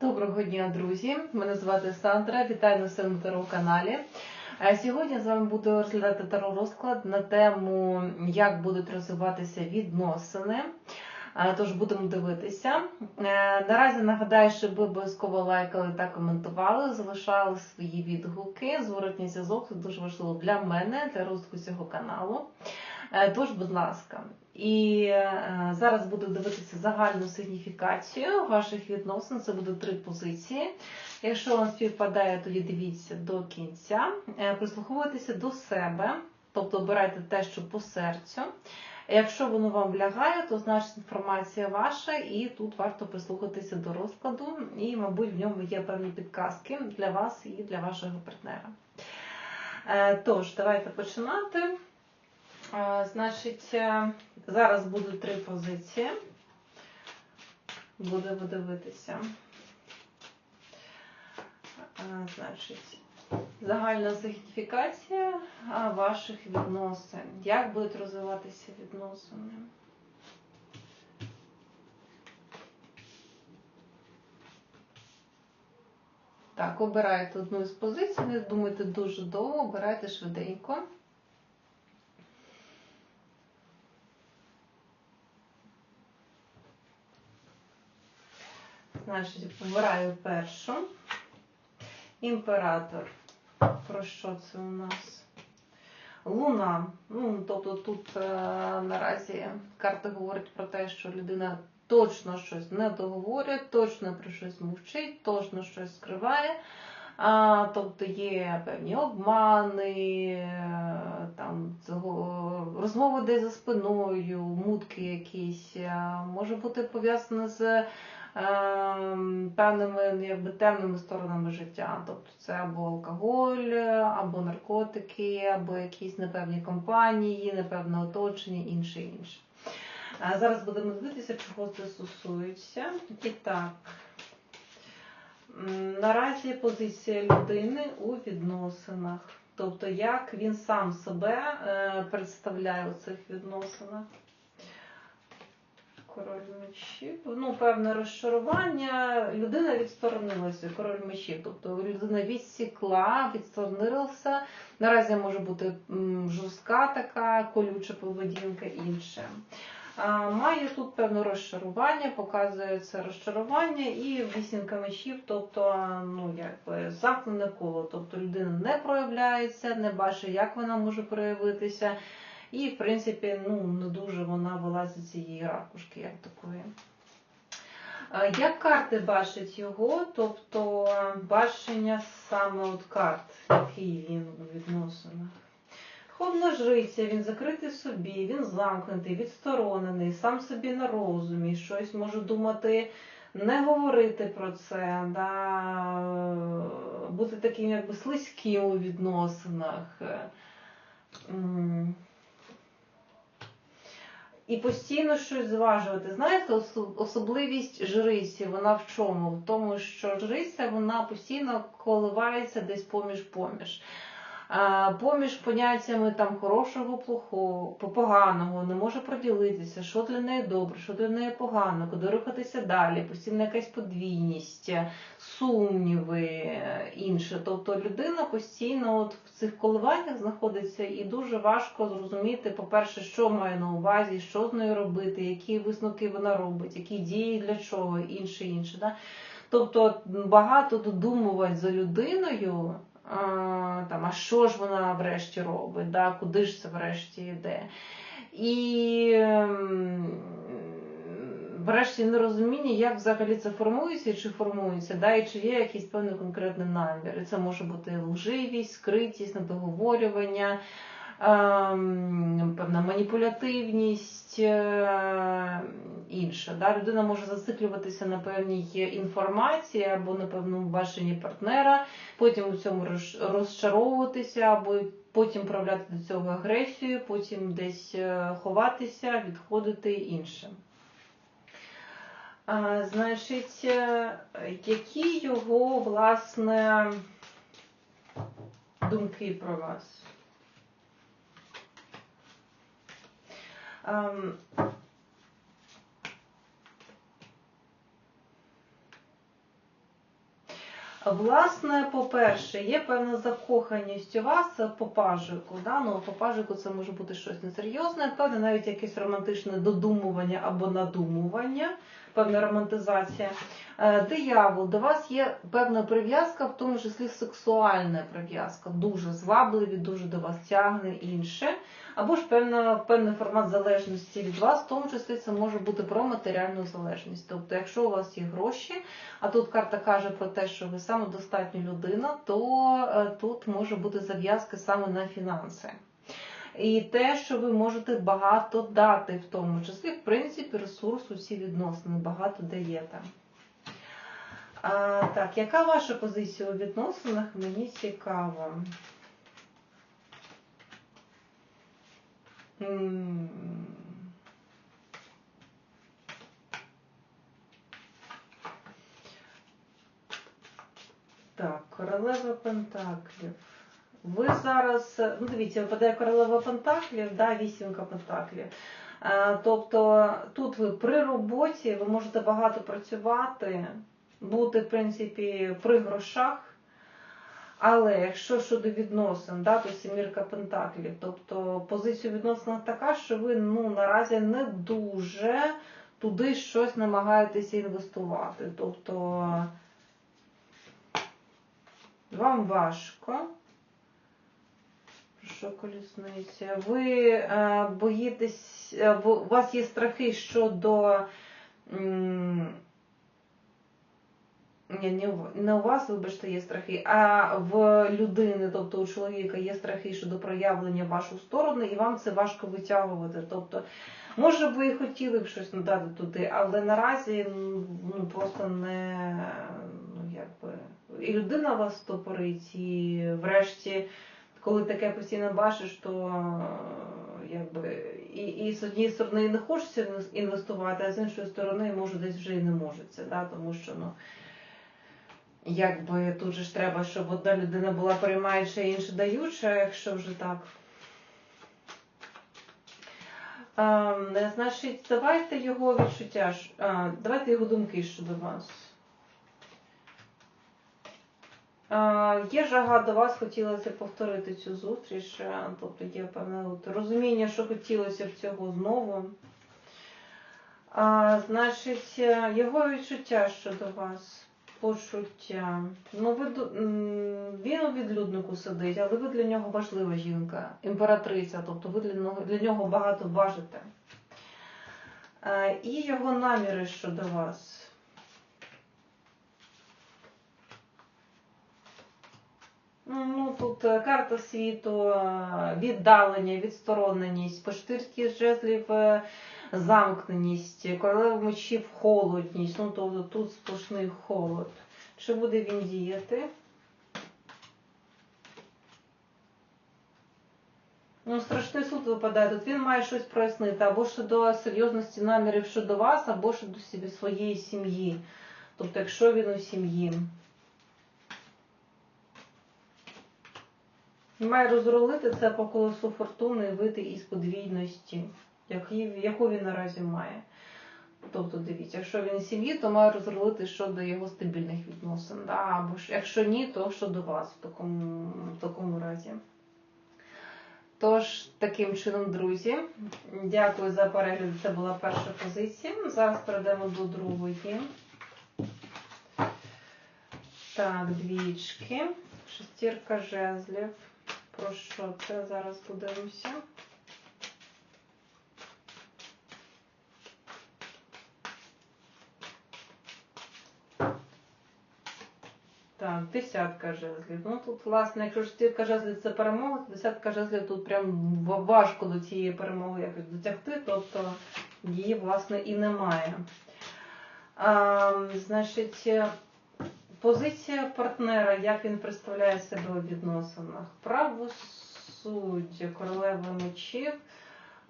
Доброго дня, друзі! Мене звати Сандра. Вітаю на своєму таро каналі. Е, Сьогодні з вами буду розглядати таро розклад на тему, як будуть розвиватися відносини. Е, Тож будемо дивитися. Е, Наразі нагадаю, щоб ви обов'язково лайкали та коментували, залишали свої відгуки. Зворотній зв'язок це дуже важливо для мене, для розвитку цього каналу. Тож, будь ласка, і е, зараз буду дивитися загальну сигніфікацію ваших відносин. Це буде три позиції. Якщо вам співпадає, тоді дивіться до кінця. Е, Прислуховуйтеся до себе, тобто обирайте те, що по серцю. Якщо воно вам влягає, то значить інформація ваша, і тут варто прислухатися до розкладу, і, мабуть, в ньому є певні підказки для вас і для вашого партнера. Е, Тож, давайте починати. Значить, е, зараз будуть три позиції. Будемо дивитися. Значить, загальна сигніфікація ваших відносин. Як будуть розвиватися відносини? Так, обирайте одну із позицій, не думайте дуже довго, обирайте швиденько. Значить, обираю першу. Імператор. Про що це у нас? Луна. Ну, тобто тут е, наразі карта говорить про те, що людина точно щось не договорює, точно про щось мовчить, точно щось скриває. А, тобто є певні обмани, е, там цього, розмови десь за спиною, мутки якісь, е, може бути пов'язане з певними ну, якби, темними сторонами життя. Тобто це або алкоголь, або наркотики, або якісь непевні компанії, непевне оточення, інше інше. Зараз будемо дивитися, чого це стосується. І так. Наразі позиція людини у відносинах. Тобто, як він сам себе е, представляє у цих відносинах. Король мечів. Ну, певне розчарування. Людина відсторонилася, король мечів. Тобто людина відсікла, відсторонилася. Наразі може бути жорстка така, колюча поведінка інше. Має тут певне розчарування, показує це розчарування і вісімка мечів, тобто ну, замкнене коло. Тобто людина не проявляється, не бачить, як вона може проявитися. І, в принципі, ну, не дуже вона вилазить з цієї ракушки, як такої. Як карти бачать його, тобто бачення саме от карт, який він у відносинах. Ховна жриця, він закритий собі, він замкнутий, відсторонений, сам собі на розумі, щось може думати, не говорити про це, да, бути таким якби слизьким у відносинах. І постійно щось зважувати. Знаєте, особливість жриці, вона в чому? В тому, що жриця вона постійно коливається десь поміж-поміж. Поміж поняттями там хорошого, плохого, поганого, не може проділитися, що для неї добре, що для неї погано, куди рухатися далі, постійна якась подвійність, сумніви, е, інше. Тобто людина постійно от в цих коливаннях знаходиться і дуже важко зрозуміти, по-перше, що має на увазі, що з нею робити, які висновки вона робить, які дії для чого, інше, інше. Да? Тобто багато додумувати за людиною. Там, а що ж вона врешті робить, да? куди ж це врешті йде. І ем, врешті нерозуміння, як взагалі це формується чи формується, да? і чи є якийсь певний конкретний намір. І це може бути лживість, скритість, недоговорювання, певна маніпулятивність, е, інше. Да? Людина може зациклюватися на певній інформації або на певному баченні партнера, потім у цьому розчаровуватися, або потім проявляти до цього агресію, потім десь е, ховатися, відходити інше. А, значить, е, які його, власне, думки про вас? Ем, Власне, по-перше, є певна закоханість у вас по пажику. Да? Ну, по пажику це може бути щось несерйозне, певне навіть якесь романтичне додумування або надумування, певна романтизація. Е, Диявол, до вас є певна прив'язка, в тому числі сексуальна прив'язка, дуже звабливі, дуже до вас тягне інше. Або ж певна, певний формат залежності від вас, в тому числі це може бути про матеріальну залежність. Тобто, якщо у вас є гроші, а тут карта каже про те, що ви самодостатня людина, то е, тут може бути зав'язка саме на фінанси. І те, що ви можете багато дати, в тому числі, в принципі, ресурс усі відносини, багато даєте. А, так, яка ваша позиція у відносинах? Мені цікаво. Так, королева Пентаклів. Ви зараз, ну дивіться, випадає королева Пентаклів, да, вісімка Пентаклів. Е, Тобто тут ви при роботі, ви можете багато працювати, бути, в принципі, при грошах. Але якщо щодо відносин, да, то сімірка Пентаклів, тобто позиція відносин така, що ви ну, наразі не дуже туди щось намагаєтеся інвестувати. Тобто вам важко. Що колісниця? Ви е, боїтесь, е, у вас є страхи щодо. м, ні, не у вас, вибачте, є страхи, а в людини, тобто у чоловіка є страхи щодо проявлення в вашу сторону, і вам це важко витягувати. Тобто, може ви і хотіли б щось надати туди, але наразі ну, просто не ну, якби. І людина вас стопорить, і врешті, коли таке постійно бачиш, то е, якби і, і з однієї сторони не хочеться інвестувати, а з іншої сторони, може, десь вже і не можеться, да? тому що ну. Якби тут же ж треба, щоб одна людина була приймаюча, а інша даюча, якщо вже так. Ем, значить, давайте його відчуття, а, давайте його думки щодо вас. Е, Є жага до вас, хотілося повторити цю зустріч, е, тобто є певне розуміння, що хотілося б цього знову. А, значить, е, його відчуття щодо вас, почуття. Ну, ви, він у відлюднику сидить, але ви для нього важлива жінка, імператриця, тобто ви для нього, для нього багато важите. Е, І його наміри щодо вас. Ну, тут е, карта світу, е, віддалення, відстороненість, поштирський жезлів е, замкненість, королева мечів холодність, ну тобто тут сплошний холод. Чи буде він діяти? Ну, страшний суд випадає. Тут він має щось прояснити або щодо серйозності намірів щодо вас, або щодо своєї сім'ї. Тобто, якщо він у сім'ї. Має розрулити це по колесу фортуни і вийти із подвійності, яку він наразі має. Тобто, дивіться, якщо він сім'ї, то має розрулити щодо його стабільних відносин. Да? Або ж якщо ні, то щодо вас в такому, в такому разі. Тож, таким чином, друзі, дякую за перегляд. Це була перша позиція. Зараз перейдемо до другої. Так, двічки, шестірка жезлів. Про що це? Зараз подивимося. Так, десятка жезлів. Ну тут, власне, якщо шестірка жезлів це перемога, то десятка жезлів тут прям важко до цієї перемоги якось дотягти, тобто її, власне, і немає. А, значить, е, позиція партнера, як він представляє себе у відносинах. Правосуддя, королева мечів.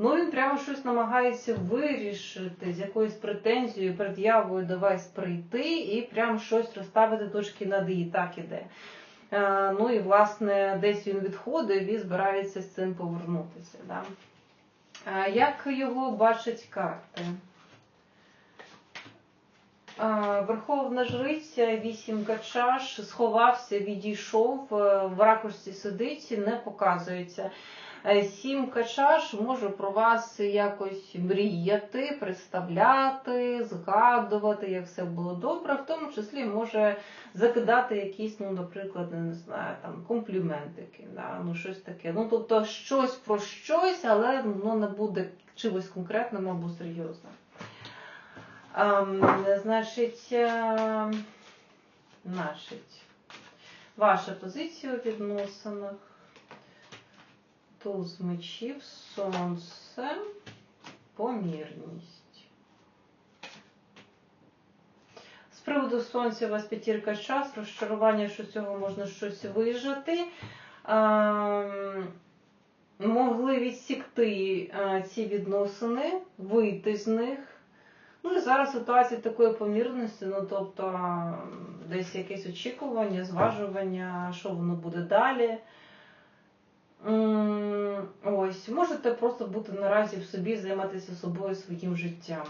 Ну, він прямо щось намагається вирішити з якоюсь претензією, пред'явою до прийти і прямо щось розставити точки над і так іде. Е, ну і власне десь він відходить і збирається з цим повернутися. Да? Е, як його бачать карти? Верховна жриця, вісімка чаш, сховався, відійшов, е, в ракурсі сидить, не показується. Е, Сімка чаш може про вас якось мріяти, представляти, згадувати, як все було добре, в тому числі може закидати якісь, ну, наприклад, не знаю, там компліментики, да, ну щось таке. Ну, тобто щось про щось, але ну, не буде чимось конкретним або серйозним. Значить, значить, ваша позиція у відносинах. Туз мечів, сонце, помірність. З приводу сонця у вас п'ятірка час, розчарування, що цього можна щось вижити. Могли відсікти ці відносини, вийти з них. Ну і зараз ситуація такої помірності, ну тобто десь якесь очікування, зважування, що воно буде далі. Ось, можете просто бути наразі в собі, займатися собою своїм життям.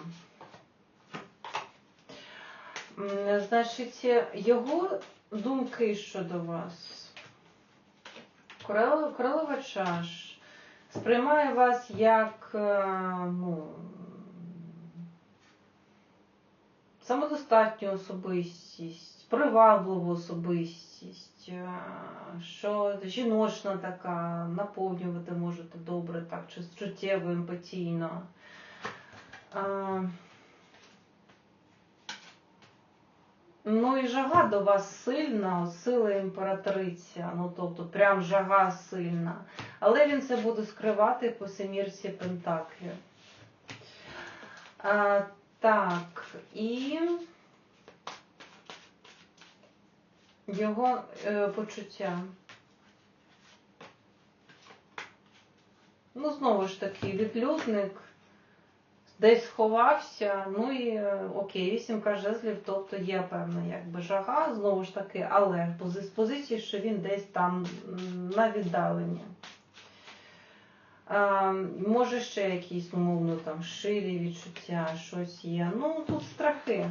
Значить, його думки щодо вас. Королева, чаш сприймає вас як е, ну, самодостатню особистість, привабливу особистість, е, що жіночна така, наповнювати можете добре, так, чи чуттєво, емпатійно. Е, Ну і жага до вас сильна, сила імператриця, ну тобто прям жага сильна. Але він це буде скривати по семірці Пентаклів. Так, і його е, почуття. Ну, знову ж таки, відлюдник десь сховався, ну і е, окей, вісімка жезлів, тобто є певна якби жага, знову ж таки, але з позиції, що він десь там на віддаленні. А, може ще якісь, умовно, там ширі відчуття, щось є. Ну, тут страхи.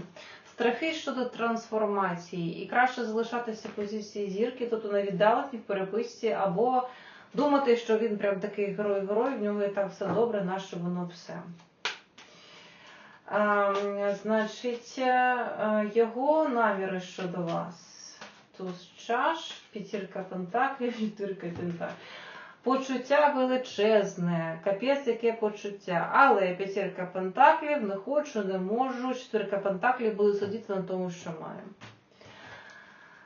Страхи щодо трансформації. І краще залишатися в позиції зірки, тобто на в переписці, або думати, що він прям такий герой-герой, в нього і так все добре, наше воно все. Ем, Значить, е, його наміри щодо вас. Туз чаш, п'ятірка пентаклів, четвірка пентаклів. Почуття величезне, капець яке почуття. Але п'ятірка пентаклів не хочу, не можу. Четвірка пентаклів буде сидіти на тому, що маю.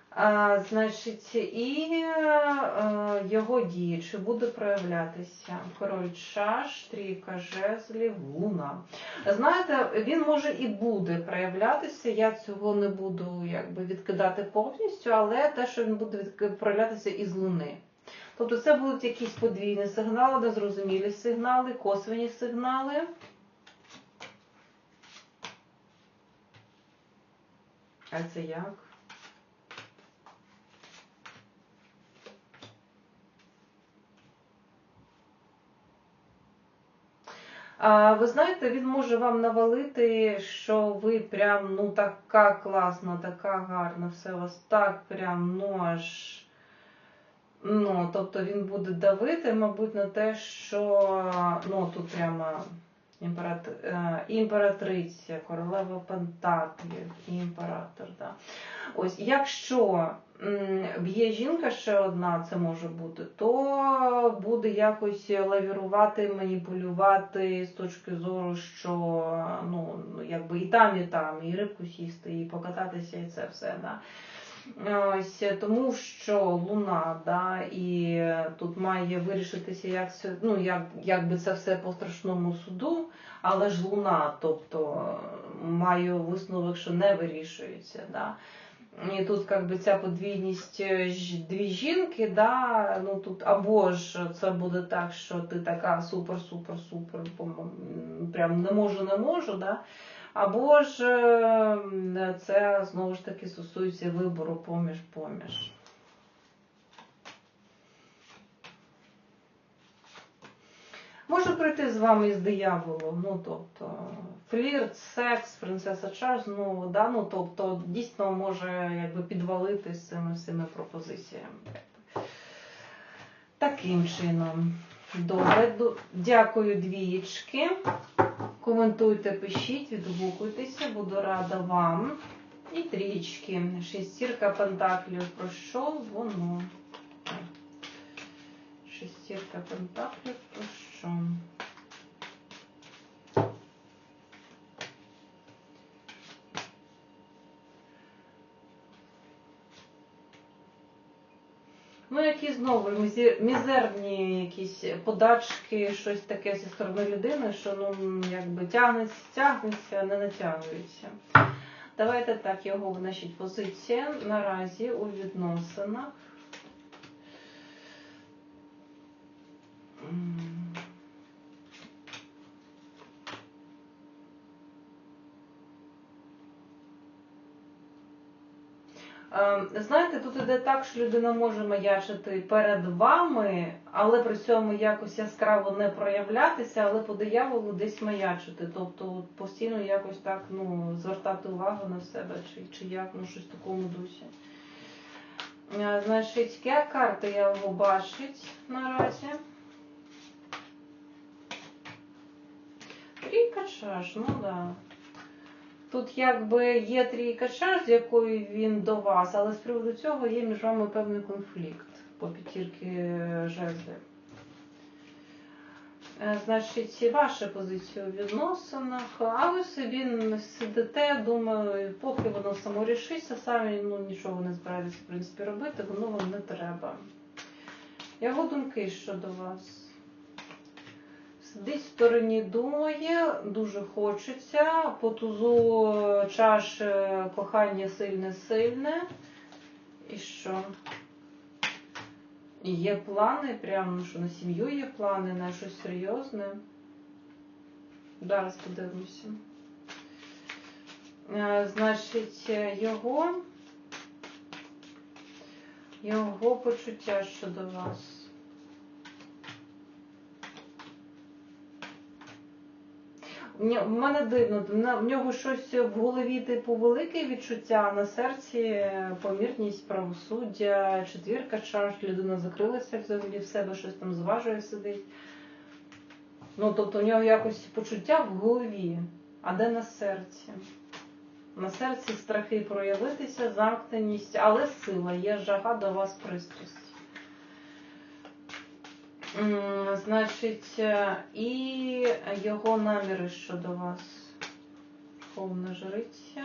А, значить, і е, його дії, чи буде проявлятися король чаш, трійка жезлів, луна. Знаєте, він може і буде проявлятися, я цього не буду якби відкидати повністю, але те, що він буде проявлятися із луни. Тобто це будуть якісь подвійні сигнали, незрозумілі сигнали, косвені сигнали. А це як? А, ви знаєте, він може вам навалити, що ви прям ну така класна, така гарна, все у вас так прям ну аж. Ну, тобто він буде давити, мабуть, на те, що ну тут прямо імперат... е, імператриця, королева Пентаклів, імператор. Да. Ось, якщо б'є жінка ще одна, це може бути, то буде якось лавірувати, маніпулювати з точки зору, що ну, якби і там, і там, і рибку сісти, і покататися, і це все. Да. Ось тому, що луна, да, і тут має вирішитися, як це, ну як, як би це все по страшному суду, але ж луна, тобто маю висновок, що не вирішується. Да. І тут как би, ця подвійність е, дві жінки, да, ну тут або ж це буде так, що ти така супер-супер-супер, прям не можу, не можу, да, або ж е, це знову ж таки стосується вибору поміж-поміж. Може прийти з вами із дияволом, ну тобто флірт, секс, принцеса чаш, ну да, ну тобто дійсно може якби підвалити цими всіми пропозиціями. Таким чином. Добре, дякую двієчки. Коментуйте, пишіть, відгукуйтеся, буду рада вам. І трічки. Шестірка пентаклів. Про що воно? Шестірка пентаклів. Про що? Ну, які знову мізерні якісь подачки, щось таке зі сторони людини, що ну якби тягнеться, тягнеться, не натягується. Давайте так, його значить, позиція наразі у відносинах. Тут іде так, що людина може маячити перед вами, але при цьому якось яскраво не проявлятися, але по дияволу десь маячити. Тобто постійно якось так ну, звертати увагу на себе, чи, чи як, ну щось в такому дусі. Е, Значить, яка карта я його бачить наразі? Трійка чаш, ну так. Да. Тут якби є трійка чаш, з якою він до вас, але з приводу цього є між вами певний конфлікт по п'ятірки жезлів. Е, Значить, ваша позиція у відносинах, а ви собі сидите, думаю, поки воно само рішиться, самі ну, нічого не збираєтеся, в принципі, робити, воно вам не треба. Його думки щодо вас. Сидить в стороні думає, дуже хочеться. По тузу чаш е, кохання сильне-сильне. І що? Є плани, прямо що на сім'ю є плани, на щось серйозне. Зараз подивимося. Е, Значить, е, його, його почуття щодо вас. Ні, В мене дивно, в нього щось в голові типу велике відчуття, а на серці помірність, правосуддя, четвірка чаш, людина закрилася взагалі в себе, щось там зважує, сидить. Ну, тобто в нього якось почуття в голові, а де на серці? На серці страхи проявитися, замкненість, але сила, є жага до вас пристрасть. Значить, е, і його наміри щодо вас. Повна жриця.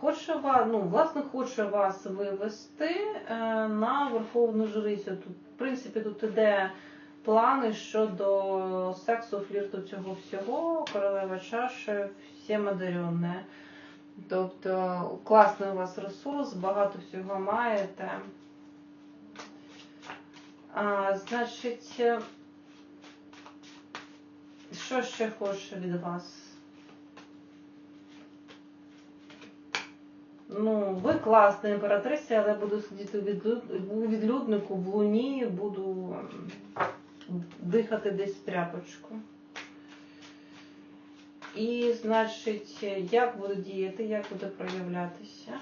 Хоче вас, ну, власне, хоче вас вивести е, на Верховну Жрицю. Тут, в принципі, тут іде плани щодо сексу, флірту цього всього, королева чаші, всі одаренне. Тобто класний у вас ресурс, багато всього маєте. А, значить, е, що ще хоче від вас? Ну, ви класна імператриця, але буду сидіти у відлюд- відлюднику в луні, буду ем, дихати десь в тряпочку. І, значить, як буде діяти, як буде проявлятися?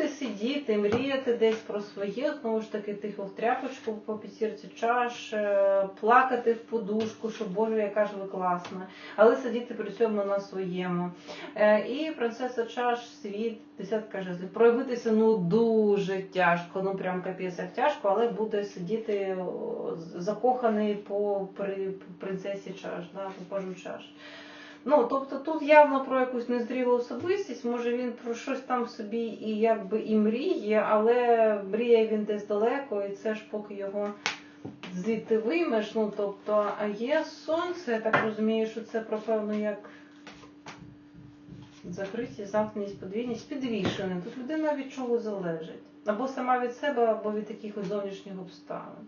Буде сидіти, мріяти десь про своє, знову ж таки, тихо в тряпочку по п'ятірці чаш, е, плакати в подушку, що Боже, яка ж ви класна, але сидіти при цьому на своєму. Е, І принцеса чаш, світ, десятка жезлів. Проявитися ну дуже тяжко, ну прям капець як тяжко, але буде сидіти закоханий по при, принцесі чаш, да, по пажу чаш. Ну, тобто тут явно про якусь незрілу особистість, може він про щось там собі і якби і мріє, але мріє він десь далеко, і це ж поки його звідти виймеш. Ну, тобто, а є сонце, я так розумію, що це пропевно як закритість, замкненість, подвійність, підвішене. Тут людина від чого залежить. Або сама від себе, або від якихось зовнішніх обставин.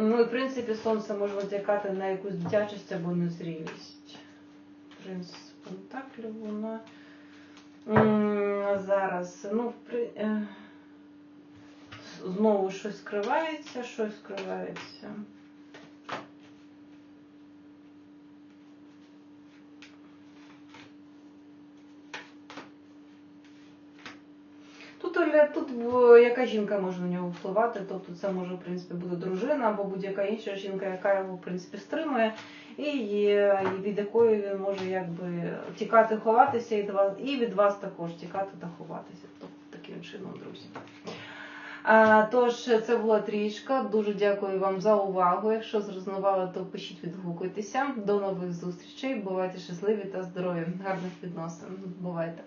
Ну і в принципі сонце може натякати на якусь дитячість або незрілість. Принц Пентаклів вона. Зараз, ну, при... е, знову щось скривається, щось скривається. Тут, в- яка жінка може на нього впливати, тобто це може, в принципі, бути дружина або будь-яка інша жінка, яка його, в принципі, стримує, і, від якої він може якби тікати, ховатися, і від вас, і від вас також тікати та ховатися. Тобто таким чином, друзі. Тож, це була трішка. Дуже дякую вам за увагу. Якщо зрозумівали, то пишіть, відгукуйтеся. До нових зустрічей. Бувайте щасливі та здорові. Гарних відносин. Бувайте.